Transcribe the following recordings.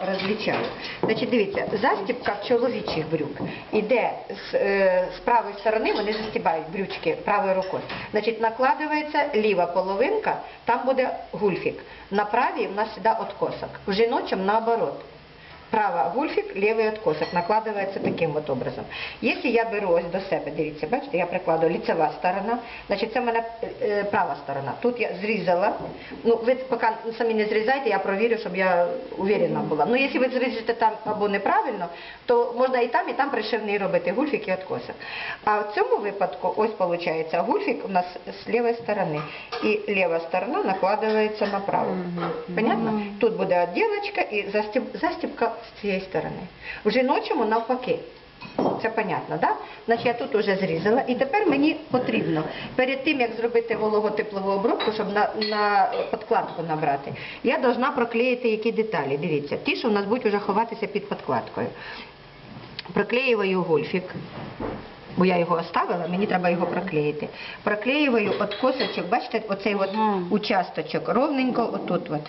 розлічаю. Значить, дивіться, застібка в чоловічих брюк іде з, е, з правої сторони, вони застібають брючки правою рукою. Значить, накладається ліва половинка, там буде гульфік. На правій у нас сюди откосок. В жіночому наоборот. Права гульфік, лівий откосок накладається таким от образом. Якщо я беру ось до себе, дивіться, бачите, я прикладу ліцева сторона, значить це в мене е, права сторона. Тут я зрізала. Ну, ви поки самі не зрізайте, я провірю, щоб я уверена була. Ну, якщо ви зріжете там або неправильно, то можна і там, і там пришивний робити гульфік і откосок. А в цьому випадку, ось виходить, гульфік у нас з лівої сторони. І ліва сторона накладається на праву. Понятно? Тут буде відділочка і застіб, застібка з цієї сторони. В жіночому навпаки. Це понятно, да? Значить, я тут вже зрізала. І тепер мені потрібно, перед тим, як зробити вологотеплову обробку, щоб на, на подкладку набрати, я повинна проклеїти які деталі. Дивіться, ті, що у нас будуть вже ховатися під подкладкою. Проклеюю гольфік, бо я його оставила, мені треба його проклеїти. Проклеюю от косочок, бачите, оцей от участочок, ровненько отут. От.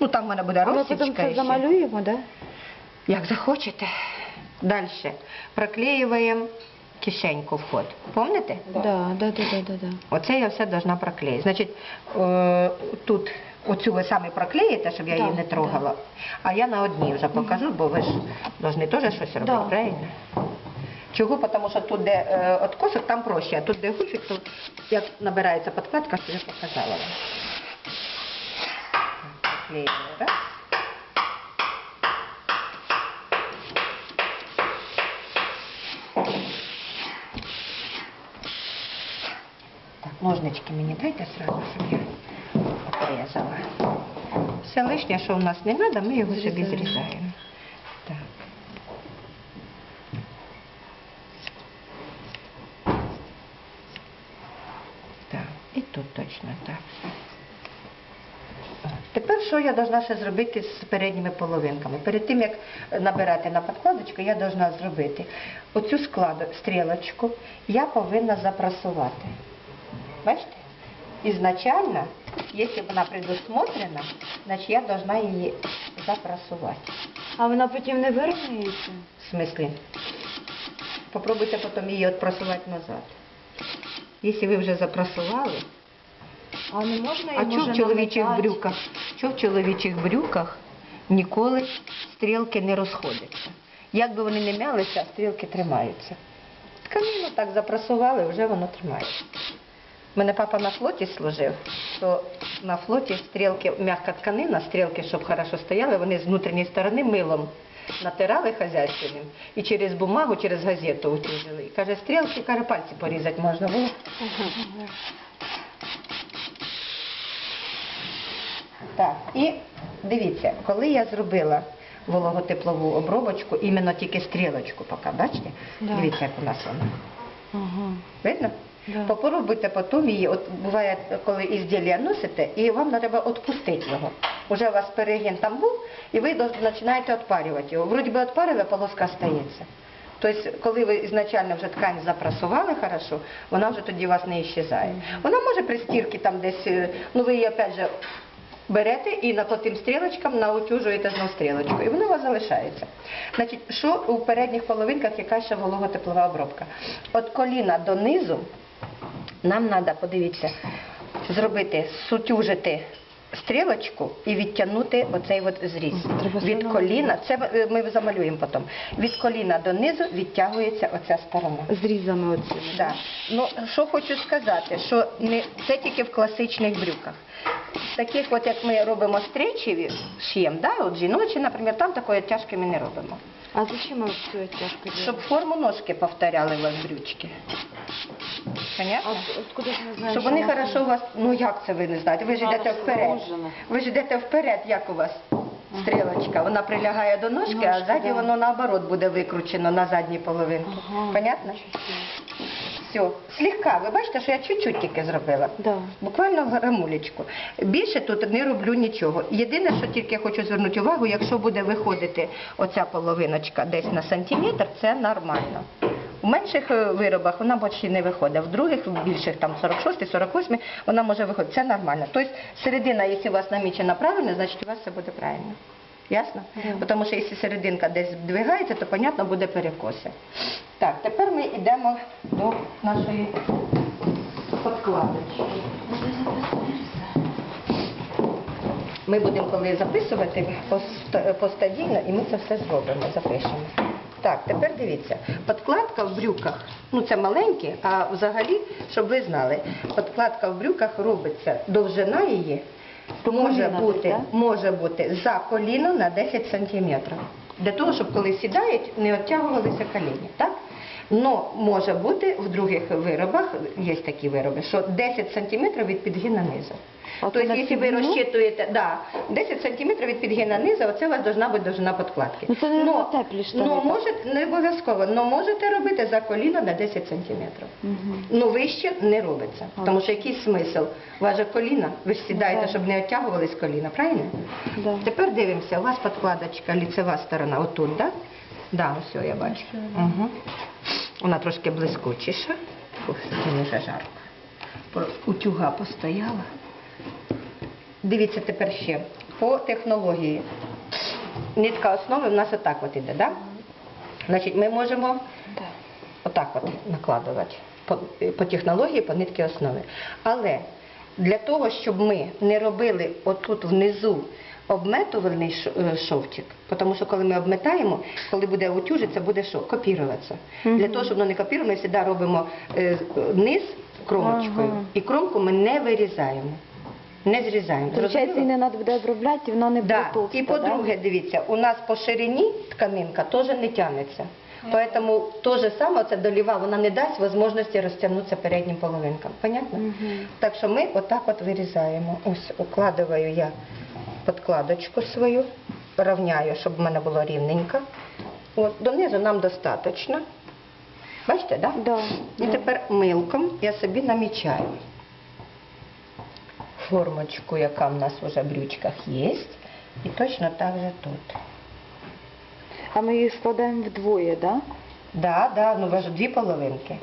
Ну там в мене буде А ми потім це замалюємо, да? Як захочете. Далі. Проклеюємо кишеньку вход. Помните? Да, да, да, да, да, да. Оце я все должна проклеїти. Значить, е, тут оцю ви самі проклеїте, щоб я її не трогала. А я на одній вже покажу, бо ви ж повинні теж щось робити, Да. правильно? Чого? Тому що тут, де е, откосик, там проще, а тут, де гульфік, то як набирається подкладка, що я показала вам. Так, раз. Ножнички мені дайте сразу, щоб я обрізала. Все лишнє, що в нас не треба, ми його собі Зрізаємо. зрізаємо. Так. Так, і тут точно так. Тепер що я должна ще зробити з передніми половинками? Перед тим, як набирати на подкладочку, я должна зробити оцю складу, стрілочку, я повинна запрасувати. Бачите? Ізначально, якщо вона предусмотрена, значить я должна її запрасувати. А вона потім не вирівнюється? В смислі? Попробуйте потім її отпрасувати назад. Якщо ви вже запрасували, А не можна а її, чого в чоловічих намотати? брюках? Чого в чоловічих брюках ніколи стрілки не розходяться? Як би вони не м'ялися, стрілки тримаються. Тканину так запрасували, вже воно тримається. У мене папа на флоті служив, то на флоті стрілки, м'яка тканина, стрілки, щоб хорошо стояли, вони з внутрішньої сторони милом натирали хазяйственним і через бумагу, через газету утюжили. І каже, стрілки, каже, пальці порізати можна було. Так, і дивіться, коли я зробила вологотеплову обробочку, іменно тільки стрілочку поки, бачите? Да. Дивіться, як у нас вона. Ага. Видно? Да. Попробуйте потім її, от буває, коли ізділля носите, і вам треба відпустити його. Уже у вас перегін там був, і ви починаєте відпарювати його. Вроді би відпарили, полоска стається. Тобто, коли ви ізначально вже ткань запрасували хорошо, вона вже тоді у вас не іщезає. Вона може при стірці там десь, е, ну ви її опять же берете і на по тим стрілочкам наутюжуєте знов стрілочку, і вона у вас залишається. Значить, що у передніх половинках яка ще вологотеплова обробка? От коліна до низу нам треба, подивіться, зробити, сутюжити стрілочку і відтягнути оцей от зріз. Від коліна, це е, ми замалюємо потім. Від коліна донизу відтягується оця сторона. Зрізами оцими. Да. Ну, що хочу сказати, що не, це тільки в класичних брюках. Таких, от як ми робимо стрічеві, шиєм, да? от жіночі, наприклад, там такої тяжки ми не робимо. А зачем вам все? тяжку Щоб форму ножки повторяли у вас брючки. Понятно? А откуда ж знаємо, Щоб вони хорошо у вас, ну як це ви не знаєте? Ви ж йдете вперед. Ви ж йдете вперед, як у вас стрілочка. Вона прилягає до ножки, а Ножки, ззаді да. воно наоборот буде викручено на задній половинки. Ага. Понятно? Все. Слегка. Ви бачите, що я чуть-чуть тільки зробила. Да. Буквально грамулечку. Більше тут не роблю нічого. Єдине, що тільки хочу звернути увагу, якщо буде виходити оця половиночка десь на сантиметр, це нормально. У менших е, виробах вона почти не виходить, в других, в більших, там 46 48 вона може виходити. Це нормально. Тобто середина, якщо у вас намічена правильно, значить у вас все буде правильно. Ясно? Да. Тому що якщо серединка десь двигається, то, понятно, буде перекоси. Так, тепер ми йдемо до нашої подкладочки. Ми будемо коли записувати постадійно, і ми це все зробимо, запишемо. Так, тепер дивіться, подкладка в брюках, ну це маленькі, а взагалі, щоб ви знали, подкладка в брюках робиться, довжина її До може коліна бути, десь, да? може бути за коліно на 10 сантиметрів. Для того, щоб коли сідають, не відтягувалися коліні, так? Но може бути в других виробах, є такі вироби, що 10 сантиметрів від підгина низу. Тобто, якщо ви розчитуєте, да, 10 сантиметрів від підгина низу, оце у вас должна бути довжина подкладки. Ну, це не Но- теплі штани, но так? не обов'язково, але можете робити за коліно на 10 сантиметрів. Мгм. Ну вище не робиться, А. тому що який смисл? У вас же коліна, ви ж сідаєте, так. щоб не оттягувались коліна, правильно? Да. Тепер дивимося, у вас подкладочка, ліцева сторона, отут, так? Да, ось я бачу. Угу. Вона трошки блискучіша. Ох, мені вже жарко. Утюга постояла. Дивіться тепер ще. По технології. Нитка основи в нас отак от іде, так? Значить, ми можемо отак от накладувати по, по технології, по нитки основи. Але для того, щоб ми не робили отут внизу обметувальний е, шовчик, тому що коли ми обметаємо, коли буде утюжитися, буде що? Копіруватися. Для того, щоб воно не копірувало, ми завжди робимо е, низ кромочкою, Ага. і кромку ми не вирізаємо, не зрізаємо. Получається, і не треба буде обробляти, і воно не буде Да. товсте, І по-друге, дивіться, у нас по ширині тканинка теж не тягнеться. Поэтому то же саме, це доліва, вона не дасть можливості розтягнутися переднім половинкам. Понятно? Так що ми отак от вирізаємо. Ось укладаю я подкладочку свою, рівняю, щоб в мене було рівненько. От, донизу нам достатньо. Бачите, так? Да? І да. тепер милком я собі намічаю формочку, яка в нас вже в брючках є. І точно так же тут. А ми їх складаємо вдвоє, да? Да, да, ну ви ж дві половинки.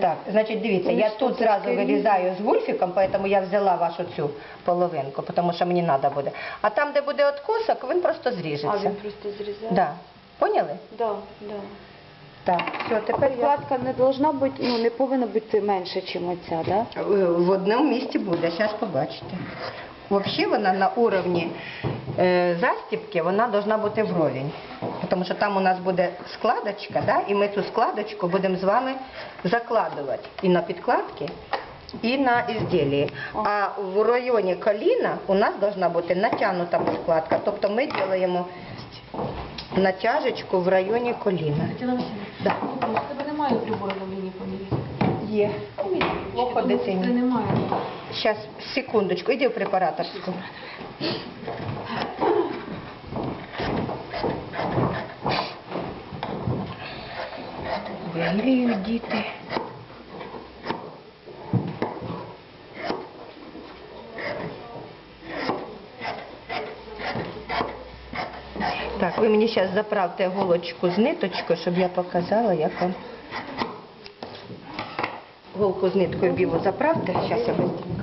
Так, значить, дивіться, я тут зразу вирізаю з вульфіком, тому я взяла вашу цю половинку, тому що мені треба буде. А там, де буде откосок, він просто зріжеться. А він просто зрізає? Да. Поняли? Да, да. Так, все, тепер я... Не должна бути, ну не повинна бути менше, ніж оця, да? Е, В одному місці буде, зараз побачите. Взагалі вона на уровні е, застіпки, вона должна бути вровень. Тому що там у нас буде складочка, да, і ми цю складочку будемо з вами закладувати і на підкладки, і на ізділі. А в районі коліна у нас должна бути натягнута складка. Тобто ми робимо натяжечку в районі коліна. Да. тебе немає прибору на поміряти? Є. Плохо дитині. немає. Зараз, секундочку, іди в препараторську. Вимріють діти. Так, ви мені зараз заправте голочку з ниточкою, щоб я показала, як вам. Голку з ниткою білу заправте. Зараз я быстренько.